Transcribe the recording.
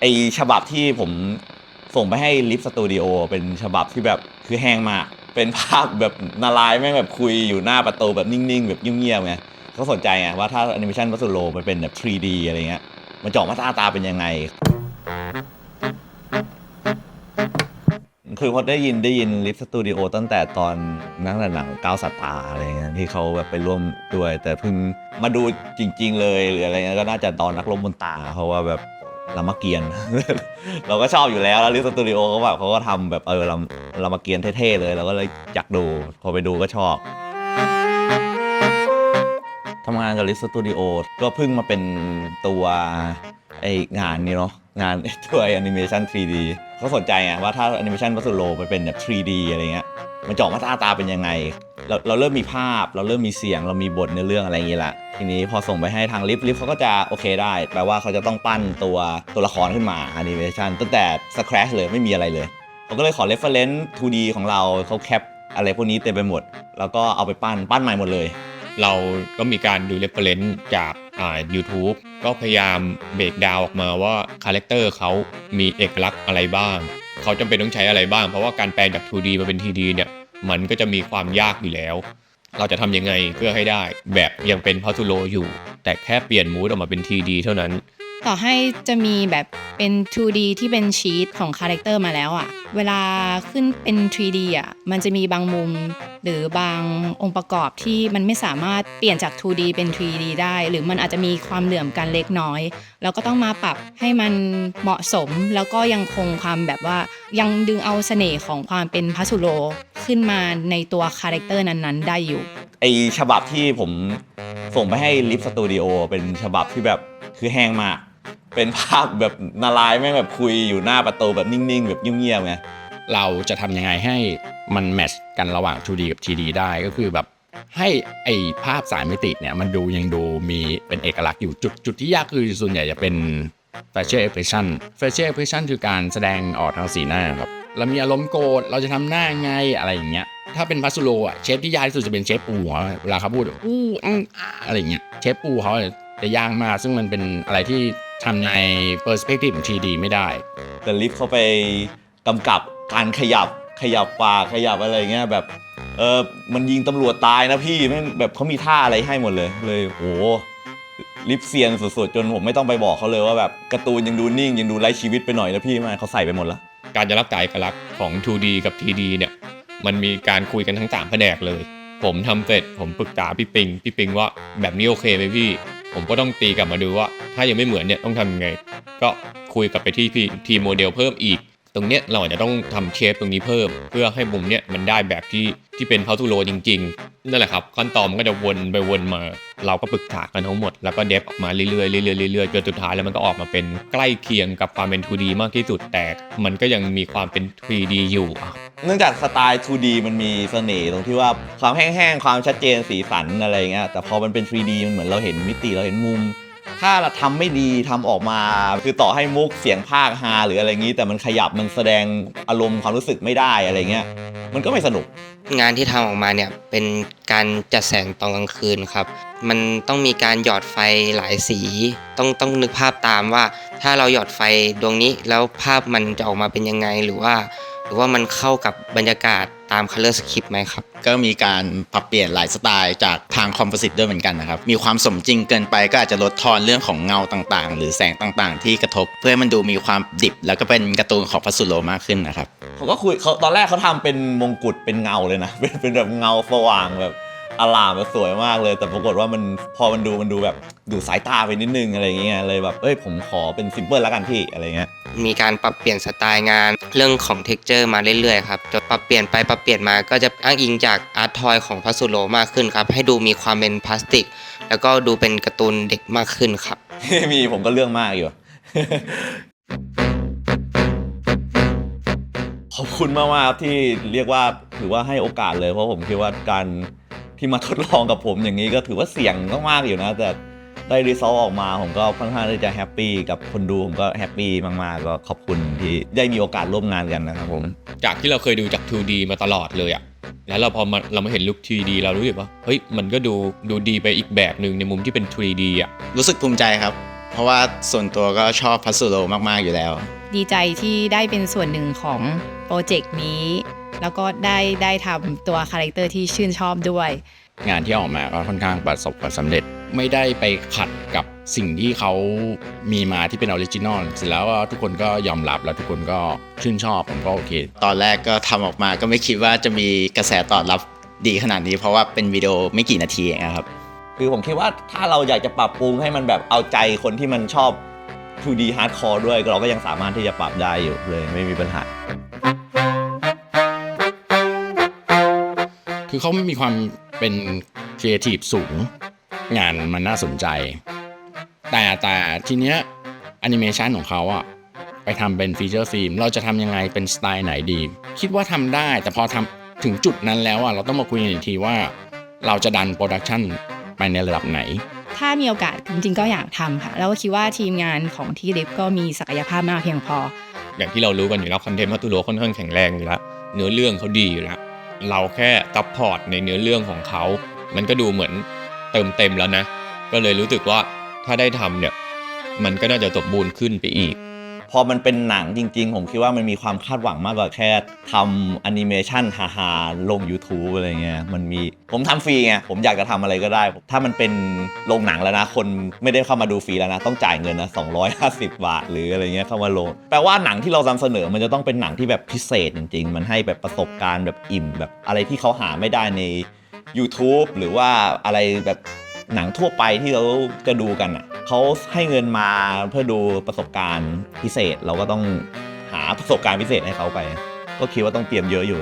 ไอฉบับที่ผมส่งไปให้ลิฟสตูดิโอเป็นฉบับที่แบบคือแห้งมาก เป็นภาพแบบนาลายแม่งแบบคุยอยู่หน้าประตูแบบนิ่งๆ แบบเงียบๆไงเขาสนใจไงว่าถ้าแอนิเมชันวัสดุโลมันเป็นแบบ 3D อะไรเงี้ยมันจะอกมาตาตาเป็นยังไง คือพอได้ยินได้ยินลิฟสตูดิโอตั้งแต่ตอนนั่งแต่หนังก้าวสัตตาอะไรเงี้ยที่เขาแบบไปร่วมด้วย แต่เพิ่งมาดูจริง ๆ เลยหรืออะไรเงี้ยก็น่าจะตอนนักลบบนตาเพราะว่าแบบ รามเกียรติ์ เราก็ชอบอยู่แล้วแล้วลิสตูดิโอเขาแบบเขาก็ทำแบบเออรามรามเกียรติ์เท่ๆเลยเราก็เลยอยากดูพอไปดูก็ชอบทำงานกับลิสตูดิโอก็เพิ่งมาเป็นตัวไองานนี้เนาะ งานตัวแอนิเมชัน 3D เขาสนใจไงว่าถ้าแอนิเมชันวัสดุโลมันเป็นแบบ 3D อะไรเงี้ยมันจะออกมาตาตาเป็นยังไง เราเราเริ่มมีภาพ เราเริ่มมีเสียง เรามีบทในเรื่องอะไรอย่างงี้ละทีนี้พอส่งไปให้ทางลิฟลิฟเขาก็จะโอเคได้ แปลว่าเขาจะต้องปั้นตัวตัวละครขึ้นมาแอนิเมชันตั้งแต่ scratch เลยไม่มีอะไรเลยเขาก็เลยขอ reference 2D ของเราเขาแคปอะไรพวกนี้เต็มไปหมด แล้วก็เอาไปปั้นปั้นใหม่หมดเลย เราก็มีการดูเรฟเฟรนซ์จากอ่า YouTube ก็พยายามเบรกดาวออกมาว่าคาแรคเตอร์เขามีเอกลักษณ์อะไรบ้าง เขาจำเป็นต้องใช้อะไรบ้าง เพราะว่าการแปลงจาก 2D มาเป็น 3D เนี่ย มันก็จะมีความยากอยู่แล้ว เราจะทำยังไงเพื่อให้ได้แบบยังเป็นพั z ูโลอยู่ แต่แค่เปลี่ยนมูดออกมาเป็น 3D เท่านั้น ต่อให้จะมีแบบเป็น 2D ที่เป็นชีตของคาแรคเตอร์มาแล้วอะเวลาขึ้นเป็น 3D อะมันจะมีบางมุม หรือบางองค์ประกอบที่มันไม่สามารถเปลี่ยนจาก 2D เป็น 3D ได้ หรือมันอาจจะมีความเหลื่อมกันเล็กน้อย แล้วก็ต้องมาปรับให้มันเหมาะสม แล้วก็ยังคงความแบบว่ายังดึงเอาเสน่ห์ของความเป็นพัสุโลขึ้นมาในตัวคาแรคเตอร์นั้นๆ ได้อยู่ ไอฉบับที่ผมส่งไปให้ลิฟสตูดิโอเป็นฉบับที่แบบคือแห้งมาก เป็นภาพแบบนาลายแม่งแบบคุยอยู่หน้าประตูแบบนิ่งๆ แบบเงียบๆไงเราจะทำยังไงให้มันแมทช์กันระหว่าง 2D กับ 3D ได้ก็คือแบบให้ไอภาพสายมิติเนี่ยมันดูยังดูมีเป็นเอกลักษณ์อยู่จุดจุดที่ยากคือส่วนใหญ่จะเป็น facial expression facial expression คือการแสดงออกทางสีหน้าครับเรามีอารมณ์โกรธเราจะทำหน้าไงอะไรอย่างเงี้ยถ้าเป็นพัสโลอะเชฟที่ยากที่สุดจะเป็นเชฟปูหัวเวลาเขาพูดอู้อื้ออ่าอะไรอย่างเงี้ยเชฟปูเขาจะยากมากซึ่งมันเป็นอะไรที่ ทำใน perspective ของ 3D ไม่ได้ แต่ลิฟเขาไปกำกับการขยับขยับปากขยับอะไรเงี้ยแบบเออมันยิงตำรวจตายนะพี่แม่งแบบเขามีท่าอะไรให้หมดเลยเลยโหลิฟเซียนสุดๆ จนผมไม่ต้องไปบอกเขาเลยว่าแบบการ์ตูนยังดูนิ่ง ยังดูไร้ชีวิตไปหน่อยนะพี่ไมาเขาใส่ไปหมดแล้วการจะรักษาเอกลักษณ์ของ 2D กับ 3D เนี่ย มันมีการคุยกันทั้งสามแผนกเลย ผมทำเสร็จผมปรึกษาพี่ปิง พี่ปิงว่าแบบนี้โอเคไหมพี่ ผมก็ต้องตีกลับมาดูว่า ถ้ายังไม่เหมือนเนี่ยต้องทำยังไง ก็คุยกลับไปที่พีทีโมเดลเพิ่มอีก ตรงเนี้ยเราอาจจะต้องทำเชฟตรงนี้เพิ่ม เพื่อให้มุมเนี้ยมันได้แบบที่ที่เป็นพาวทูโรจริง ๆ นั่นแหละครับขั้นตอนมันก็จะวนไปวนมา เราก็ปรึกษากันทั้งหมด แล้วก็เดฟออกมาเรื่อยๆเรื่อยๆเรื่อยๆจนสุดท้ายแล้วมันก็ออกมาเป็นใกล้เคียงกับความเป็น 2D มากที่สุดแต่มันก็ยังมีความเป็น 3D อยู่อะ เนื่องจากสไตล์ 2D มันมีเสน่ห์ตรงที่ว่าความแห้งๆ ความชัดเจนสีสันอะไรเงี้ย แต่พอมันเป็น 3D มันเหมือนเราเห็นมิติเราเห็นมุม ถ้าเราทำไม่ดีทำออกมา คือต่อให้มุกเสียงภาคฮาหรืออะไรงี้ แต่มันขยับมันแสดงอารมณ์ความรู้สึกไม่ได้อะไรเงี้ย มันก็ไม่สนุก งานที่ทำออกมาเนี่ยเป็นการจัดแสงตอนกลางคืนครับ มันต้องมีการหยอดไฟหลายสี ต้องต้องนึกภาพตามว่า ถ้าเราหยอดไฟดวงนี้แล้วภาพมันจะออกมาเป็นยังไงหรือว่า หรือว่ามันเข้ากับบรรยากาศตาม color script ไหมครับ ก็มีการปรับเปลี่ยนหลายสไตล์จากทางคอมโพสิตด้วยเหมือนกันนะครับ มีความสมจริงเกินไปก็อาจจะลดทอนเรื่องของเงาต่างๆ หรือแสงต่างๆ ที่กระทบ เพื่อให้มันดูมีความดิบ แล้วก็เป็นการ์ตูนของพัสุโลมากขึ้นนะครับเขาก็คุยเขาตอนแรกเขาทำเป็นมงกุฎเป็นเงาเลยนะ เป็นเป็นแบบเงาสว่างแบบอลามแบบสวยมากเลย แต่ปรากฏว่ามันพอมันดูมันดูแบบดูสายตาไปนิดนึงอะไรอย่างเงี้ยเลยแบบเอ้ยผมขอเป็นซิมเปิลแล้วกันพี่อะไรเงี้ย มีการปรับเปลี่ยนสไตล์งานเรื่องของ texture มาเรื่อยๆครับจะปรับเปลี่ยนไปปรับเปลี่ยนมาก็จะอ้างอิงจากอาร์ตทอยของพัสุโลมากขึ้นครับ ให้ดูมีความเป็นพลาสติก แล้วก็ดูเป็นการ์ตูนเด็กมากขึ้นครับ มีผมก็เรื่องมากอยู่ ขอบคุณมากๆครับที่เรียกว่าถือว่าให้โอกาสเลยเพราะผมคิดว่าการที่มาทดลองกับผมอย่างนี้ก็ถือว่าเสี่ยงมากๆอยู่นะแต่ ได้รีซอสออกมาผมก็ค่อนข้างที่จะแฮปปี้กับคนดูผมก็แฮปปี้มากๆ ก็ขอบคุณที่ได้มีโอกาสร่วมงานกันนะครับผมจากที่เราเคยดูจาก 2D มาตลอดเลยอะแล้วเราพอมาเรามาเห็นลุค 3D เรารู้สึกว่าเฮ้ยมันก็ดูดูดีไปอีกแบบหนึ่งในมุมที่เป็น 3D อะรู้สึกภูมิใจครับพราะว่าส่วนตัวก็ชอบพัสโลมากๆอยู่แล้ว ดีใจที่ได้เป็นส่วนหนึ่งของโปรเจกต์นี้ แล้วก็ได้ได้ทำตัวคาแรคเตอร์ที่ชื่นชอบด้วย งานที่ออกมาก็ค่อนข้างประสบความสำเร็จ ไม่ได้ไปขัดกับสิ่งที่เขามีมาที่เป็นออริจินอลเสร็จแล้วก็ทุกคนก็ยอมรับแล้วทุกคนก็ชื่นชอบผมก็โอเค ตอนแรกก็ทำออกมาก็ไม่คิดว่าจะมีกระแสตอบรับดีขนาดนี้ เพราะว่าเป็นวิดีโอไม่กี่นาทีเองนะครับ คือผมคิดว่าถ้าเราอยากจะปรับปรุงให้มันแบบเอาใจคนที่มันชอบ 2D hardcore ด้วยเราก็ยังสามารถที่จะปรับได้อยู่เลยไม่มีปัญหาคือเขาไม่มีความเป็นครีเอทีฟสูง งานมันน่าสนใจ แต่แต่ทีเนี้ยแอนิเมชันของเขาอะไปทำเป็นฟีเจอร์ฟิล์มเราจะทำยังไงเป็นสไตล์ไหนดี คิดว่าทำได้ แต่พอทำถึงจุดนั้นแล้วอะเราต้องมาคุยกันอีกทีว่า เราจะดันโปรดักชันไปในระดับไหนถ้ามีโอกาสจริงๆก็อยากทำค่ะ แล้วก็คิดว่าทีมงานของที่ริฟก็มีศักยภาพมากเพียงพอ อย่างที่เรารู้กันอยู่แล้วคอนเทนต์พัตุโรค่อนข้างแข็งแรงอยู่แล้วเนื้อเรื่องเขาดีอยู่แล้วเราแค่ซัพพอร์ตในเนื้อเรื่องของเขา มันก็ดูเหมือน เติมเต็มแล้วนะ ก็เลยรู้สึกว่าถ้าได้ทำเนี่ย มันก็น่าจะสมบูรณ์ขึ้นไปอีก พอมันเป็นหนังจริง ๆ ผมคิดว่ามันมีความคาดหวังมากกว่าแค่ทำแอนิเมชันฮาๆลง YouTube อะไรเงี้ยมันมีผมทำฟรีไงผมอยากจะทำอะไรก็ได้ ถ้ามันเป็นโรงหนังแล้วนะ คนไม่ได้เข้ามาดูฟรีแล้วนะ ต้องจ่ายเงินนะ250 บาท หรืออะไรเงี้ยเข้ามาลงแปลว่าหนังที่เรานำเสนอมันจะต้องเป็นหนังที่แบบพิเศษจริง ๆ มันให้แบบประสบการณ์แบบอิ่มแบบอะไรที่เขาหาไม่ได้ใน YouTube หรือว่าอะไรแบบหนังทั่วไปที่เราจะดูกันอะเขาให้เงินมาเพื่อดูประสบการณ์พิเศษ เราก็ต้องหาประสบการณ์พิเศษให้เขาไป ก็คิดว่าต้องเตรียมเยอะอยู่